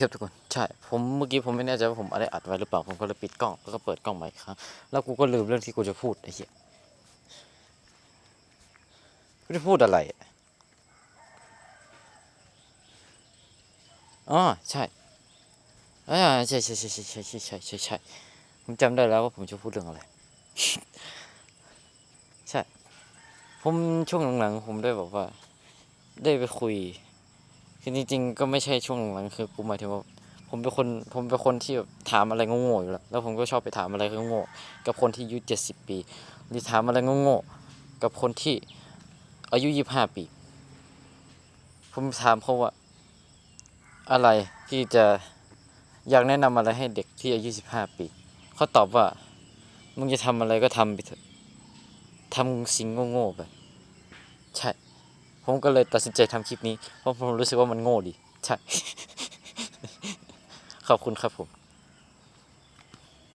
ครับทุกคนใช่ผมเมื่อกี้ผมไม่แน่ใจว่าผมอะไรอัดไว้หรือเปล่าผมก็เลยปิดกล้องแล้วก็เปิดกล้องใหม่อีกครั้งแล้วกูก็ลืมเรื่องที่กูจะพูดไอ้เหี้ยกูจะพูดอะไรอ๋อใช่อ่าใช่ใช่ใช่ใช่ใช่ใช่ใช่ใช่ใช่ผมจำได้แล้วว่าผมจะพูดเรื่องอะไร ใช่ ผมช่วงหลังๆผมได้แบบว่า ได้ไปคุย คือจริงๆก็ไม่ใช่ช่วงหลังๆคือกูหมายถึงว่าผมเป็นคนผมเป็นคนที่แบบถามอะไรโง่ๆอยู่แล้วแล้วผมก็ชอบไปถามอะไรโง่ๆกับคนที่อายุเจ็ดสิบปี หรือถามอะไรโง่ๆกับคนที่อายุยี่ห้าปี ผมถามเขาว่าอะไรที่จะอยากแนะนำอะไรให้เด็กที่อายุสิบห้าปีเขาตอบว่ามึงจะทำอะไรก็ทำไปเถอะทำสิ่งโง่ๆไปใช่ ผมก็เลยตัดสินใจทำคลิปนี้ เพราะผมรู้สึกว่ามันโง่ดี ใช่ ขอบคุณครับผม